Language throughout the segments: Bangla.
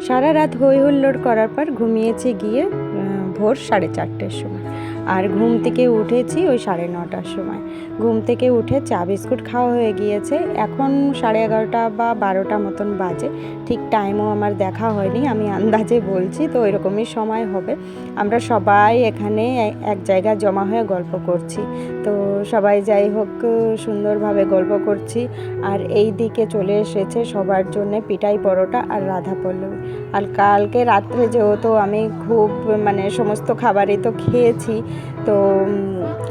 সারা রাত হৈ হুল্লোড় করার পর ঘুমিয়েছি গিয়ে ভোর সাড়ে চারটের সময়। আর ঘুম থেকে উঠেছি ওই সাড়ে নটার সময়। ঘুম থেকে উঠে চা বিস্কুট খাওয়া হয়ে গিয়েছে। এখন সাড়ে এগারোটা বা বারোটা মতন বাজে। ঠিক টাইমও আমার দেখা হয়নি, আমি আন্দাজে বলছি, তো এরকমই সময় হবে। আমরা সবাই এখানে এক জায়গায় জমা হয়ে গল্প করছি। তো সবাই যাই হোক, সুন্দরভাবে গল্প করছি। আর এই দিকে চলে এসেছে সবার জন্য পিটাই পরোটা আর রাধা পল্লবী আর কালকে রাত্রে যেহেতু আমি খুব মানে সমস্ত খাবারই তো খেয়েছি তো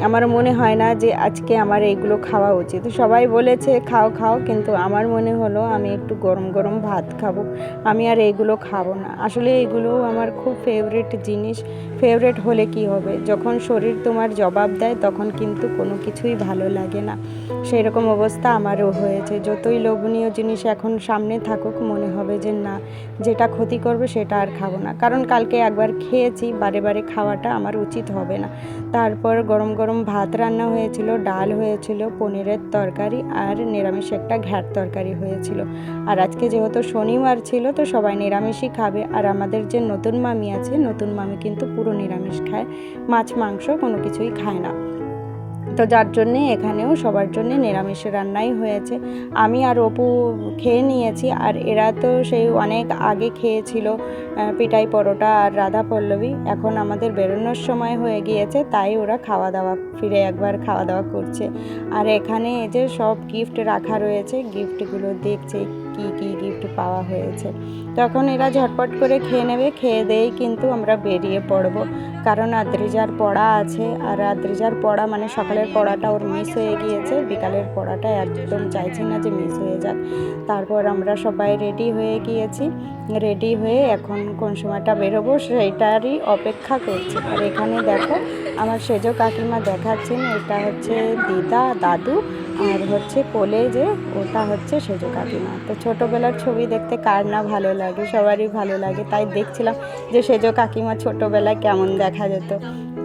আমার মনে হয় না যে আজকে আমার এইগুলো খাওয়া উচিত। সবাই বলেছে, খাও খাও। কিন্তু আমার মনে হলো আমি একটু গরম গরম ভাত খাব। আমি আর এইগুলো খাব না। আসলে এগুলো আমার খুব ফেভারিট জিনিস। ফেভারিট হলে কি হবে? যখন শরীর তোমার জবাব দেয়, তখন কিন্তু কোনো কিছুই ভালো লাগে না। সেই রকম অবস্থা আমারও হয়েছে। যতই লোভনীয় জিনিস এখন সামনে থাকুক, মনে হবে যে না, যেটা ক্ষতি করবে সেটা আর খাব না। কারণ কালকে একবার খেয়েছি, বারে বারে খাওয়াটা আমার উচিত হবে না। তারপর গরম গরম ভাত রান্না হয়েছিল, ডাল হয়েছিল, পনিরের তরকারি আর নিরামিষ একটা ঘ্যাট তরকারি হয়েছিল। আর আজকে যেহেতু শনিবার ছিল, তো সবাই নিরামিষই খাবে। আর আমাদের যে নতুন মামি আছে, নতুন মামি কিন্তু পুরো নিরামিষ খায়, মাছ, মাংস কোনো কিছুই খায় না। তো যার জন্যে এখানেও সবার জন্য নিরামিষ রান্নাই হয়েছে। আমি আর অপু খেয়ে নিয়েছি আর এরা তো সেই অনেক আগে খেয়েছিল পিঠাই পরোটা আর রাধা পল্লবী। এখন আমাদের বেরোনোর সময় হয়ে গিয়েছে, তাই ওরা খাওয়া দাওয়া ফিরে একবার খাওয়া দাওয়া করছে। আর এখানে যে সব গিফট রাখা রয়েছে গিফটগুলো দেখছে কি কি গিফট পাওয়া হয়েছে। তখন এরা ঝটপট করে খেয়ে নেবে, খেয়ে দেই কিন্তু আমরা বেরিয়ে পড়ব। কারণ আদ্রিজার পড়া আছে, আর আদ্রিজার পড়া মানে সকালের পড়াটা ওর মিস হয়ে গিয়েছে, বিকালের পড়াটা একদম চাইছি না যে মিস হয়ে যাক। তারপর আমরা সবাই রেডি হয়ে গিয়েছি রেডি হয়ে এখন কোন সময়টা বেরোবো সেইটারই অপেক্ষা করছি। আর এখানে দেখো, আমার সেজো কাকিমা দেখাচ্ছেন, এটা হচ্ছে দিদা, দাদু, আর হচ্ছে কোলে যে, ওটা হচ্ছে সেজো কাকিমা। তো ছোটোবেলার ছবি দেখতে কার না ভালো লাগে, সবারই ভালো লাগে, তাই দেখছিলাম যে সেজো কাকিমা ছোটোবেলায় কেমন দেখা যেত।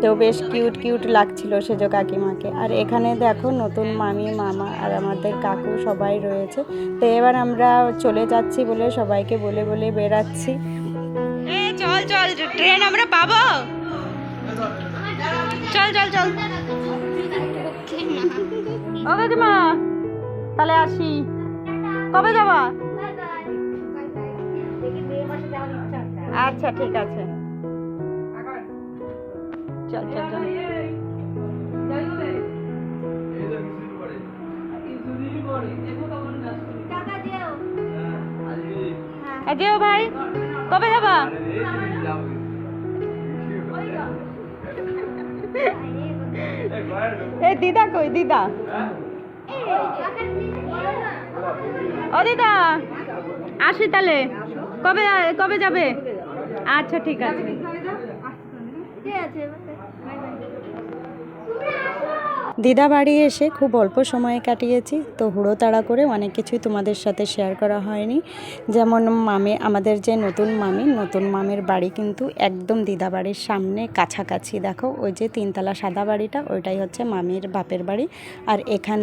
তো বেশ কিউট কিউট লাগছিল সেজো কাকিমাকে। আর এখানে দেখো নতুন মামি, মামা আর আমাদের কাকু সবাই রয়েছে। তো এবার আমরা চলে যাচ্ছি বলে সবাইকে বলে বলে বেরাচ্ছি চল চল, ট্রেন আমরা পাবো? চল চল চল। ও কাকিমা, তাহলে আসি। কবে যাবা? আচ্ছা ঠিক আছে। চল চল চল। এ যেও। ভাই। কবে যাবা? এ দিদা কই দিদা? ও দিদা। আসি তাহলে। কবে কবে যাবে? আচ্ছা ঠিক আছে। দিদা বাড়ি এসে খুব অল্প সময় কাটিয়েছি তো হুড়ো তাড়া করে অনেক কিছুই তোমাদের সাথে শেয়ার করা হয়নি। যেমন মামে আমাদের যে নতুন মামি নতুন মামের বাড়ি কিন্তু একদম দিদা বাড়ির সামনে কাছাকাছি। দেখো ওই যে তিনতলা সাদা বাড়িটা ওইটাই হচ্ছে মামির বাপের বাড়ি। আর এখান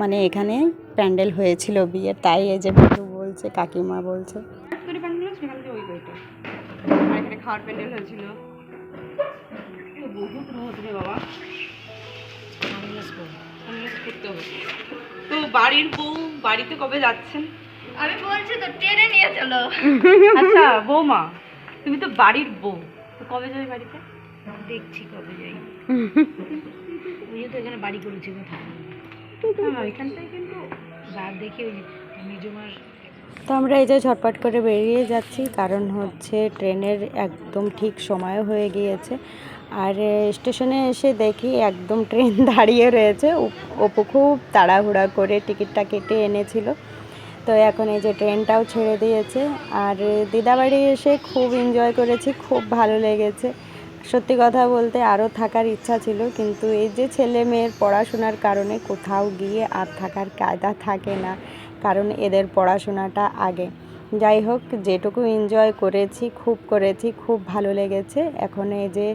মানে এখানে প্যান্ডেল হয়েছিল বিয়ের তাই এই যে বন্ধু বলছে কাকিমা বলছে। খাওয়ার প্যান্ডেল হয়েছিল। বহুত রোদ রে বাবা। করতে হবে। তো বাড়ির বউ বাড়িতে কবে যাচ্ছেন? আমি বলছি তো ট্রেনে নিয়ে চলো। আচ্ছা বৌমা তুমি তো বাড়ির বউ তো কবে যাবে বাড়িতে? দেখছি কবে যাই। ওই তো এখানে বাড়ি করেছি কোথায়? হ্যাঁ এখানটায় কিন্তু রাত দেখি ওই নিজমার তো আমরা এই যে ঝটপট করে বেরিয়ে যাচ্ছি কারণ হচ্ছে ট্রেনের একদম ঠিক সময় হয়ে গিয়েছে। আর স্টেশনে এসে দেখি একদম ট্রেন দাঁড়িয়ে রয়েছে। অপু খুব তাড়াহুড়া করে টিকিটটা কেটে এনেছিল। তো এখন এই যে ট্রেনটাও ছেড়ে দিয়েছে। আর দিদাবাড়ি এসে খুব এনজয় করেছি, খুব ভালো লেগেছে। সত্যি কথা বলতে আরও থাকার ইচ্ছা ছিল, কিন্তু এই যে ছেলে মেয়ের পড়াশোনার কারণে কোথাও গিয়ে আর থাকার কায়দা থাকে না, কারণ এদের পড়াশোনাটা আগে। যাই হোক, যেটুকু এনজয় করেছি, খুব করেছি, খুব ভালো লেগেছে। এখন এই যে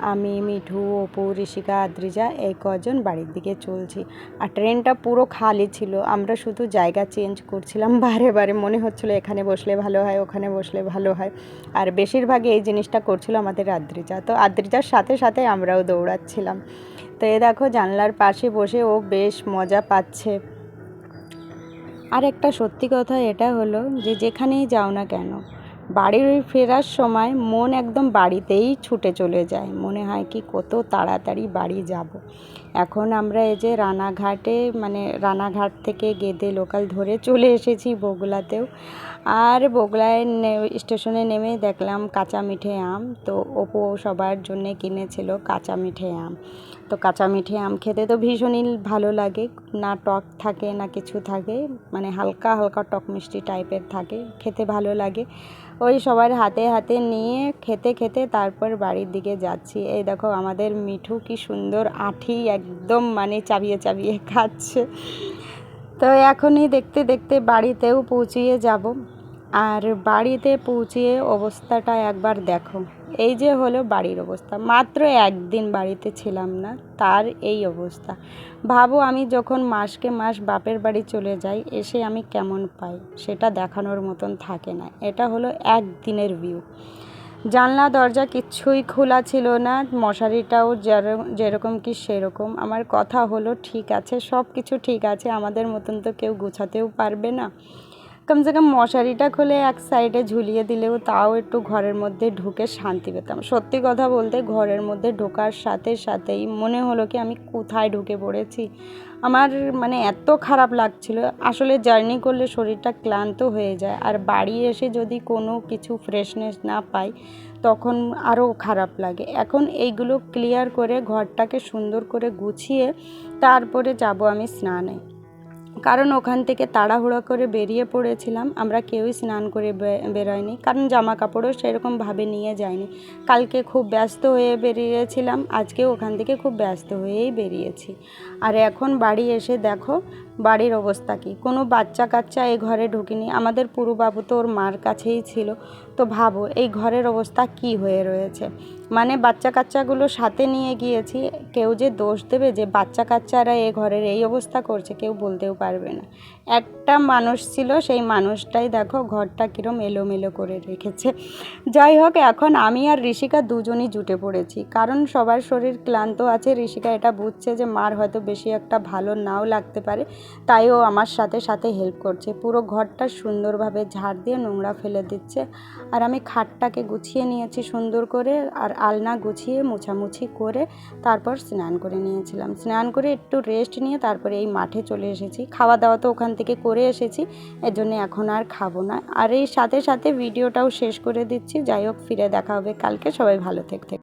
আমি, মিঠু, অপু, ঋষিকা, আদ্রিজা এই কজন বাড়ির দিকে চলছি। আর ট্রেনটা পুরো খালি ছিল, আমরা শুধু জায়গা চেঞ্জ করছিলাম। বারে বারে মনে হচ্ছিল এখানে বসলে ভালো হয়, ওখানে বসলে ভালো হয়। আর বেশিরভাগই এই জিনিসটা করছিল আমাদের আদ্রিজা। তো আদ্রিজার সাথে সাথে আমরাও দৌড়াচ্ছিলাম। তো এ দেখো, জানলার পাশে বসে ও বেশ মজা পাচ্ছে। আর একটা সত্যি কথা এটা হলো যে যেখানেই যাও না কেন বাড়ির ফেরার সময় মন একদম বাড়িতেই ছুটে চলে যায়। মনে হয় কি কত তাড়াতাড়ি বাড়ি যাব। এখন আমরা এই যে রানাঘাটে মানে রানাঘাট থেকে গেদে লোকাল ধরে চলে এসেছি বগুলাতেও। আর বগুলায় স্টেশনে নেমে দেখলাম কাঁচা মিঠে আম। তো ওপো সবার জন্য কিনেছিল কাঁচা মিঠে আম। তো কাঁচা মিঠে আম খেতে তো ভীষণই ভালো লাগে। না টক থাকে, না কিছু থাকে। মানে হালকা হালকা টক মিষ্টি টাইপের থাকে। খেতে ভালো লাগে। ওই সবার হাতে হাতে নিয়ে খেতে খেতে তারপর বাড়ির দিকে যাচ্ছি। এই দেখো আমাদের মিঠু কি সুন্দর আঠি একদম মানে চাবিয়ে চাবিয়ে খাচ্ছে। তো এখনই দেখতে দেখতে বাড়িতেও পৌঁছিয়ে যাব। আর বাড়িতে পৌঁছিয়ে অবস্থাটা একবার দেখো। এই যে হলো বাড়ির অবস্থা। মাত্র একদিন বাড়িতে ছিলাম না, তার এই অবস্থা। ভাবো আমি যখন মাসকে মাস বাপের বাড়ি চলে যাই, এসে আমি কেমন পাই? সেটা দেখানোর মতন থাকে না। এটা হলো একদিনের ভিউ জানলা, দরজা কিচ্ছুই খোলা ছিল না। মশারিটাও যের- যেরকম কি সেরকম। আমার কথা হলো, ঠিক আছে সব কিছু ঠিক আছে, আমাদের মতন তো কেউ গোছাতেও পারবে না। কমসে কম মশারিটা খুলে এক সাইডে ঝুলিয়ে দিলেও তাও একটু ঘরের মধ্যে ঢুকে শান্তি পেতাম। সত্যি কথা বলতে, ঘরের মধ্যে ঢোকার সাথে সাথেই মনে হলো কি আমি কোথায় ঢুকে পড়েছি। আমার মানে এত খারাপ লাগছিল। আসলে জার্নি করলে শরীরটা ক্লান্ত হয়ে যায়। আর বাড়ি এসে যদি কোনো কিছু ফ্রেশনেস না পাই, তখন আরও খারাপ লাগে। এখন এইগুলো ক্লিয়ার করে ঘরটাকে সুন্দর করে গুছিয়ে, তারপরে যাব আমি স্নানে। কারণ ওখান থেকে তাড়াহুড়ো করে বেরিয়ে পড়েছিলাম। আমরা কেউই স্নান করে বেরোয়নি। কারণ জামা কাপড়ও সেরকমভাবে নিয়ে যায়নি কালকে খুব ব্যস্ত হয়ে বেরিয়েছিলাম। আজকে ওখান থেকে খুব ব্যস্ত হয়েই বেরিয়েছি। আর এখন বাড়ি এসে দেখো বাড়ির অবস্থা কি? কোনো বাচ্চা কাচ্চা এই ঘরে ঢুকিনি। আমাদের পুরু বাবু তো ওর মার কাছেই ছিল। তো ভাবো, এই ঘরের অবস্থা কি হয়ে রয়েছে? মানে বাচ্চা কাচ্চাগুলো সাথে নিয়ে গিয়েছি, কেউ যে দোষ দেবে যে বাচ্চা কাচ্চারা এ ঘরের এই অবস্থা করছে কেউ বলতেও পারবে না। একটা মানুষ ছিল, সেই মানুষটাই দেখো ঘরটা কীরম এলোমেলো করে রেখেছে। যাই হোক, এখন আমি আর ঋষিকা দুজনই জুটে পড়েছি। কারণ সবার শরীর ক্লান্ত আছে। ঋষিকা এটা বুঝছে যে মার হয়তো বেশি একটা ভালো নাও লাগতে পারে। তাই ও আমার সাথে সাথে হেল্প করছে। পুরো ঘরটা সুন্দরভাবে ঝাড় দিয়ে নোংরা ফেলে দিচ্ছে। আর আমি খাটটাকে গুছিয়ে নিয়েছি সুন্দর করে আর আলনা গুছিয়ে মোছামুছি করে তারপর স্নান করে নিয়েছিলাম। স্নান করে একটু রেস্ট নিয়ে তারপরে এই মাঠে চলে এসেছি। খাওয়া দাওয়া তো ওখান থেকে করে এসেছি এর জন্য এখন আর খাব না। আর এই সাথে সাথে ভিডিওটাও শেষ করে দিচ্ছি। যাই হোক, ফিরে দেখা হবে কালকে। সবাই ভালো থেকে।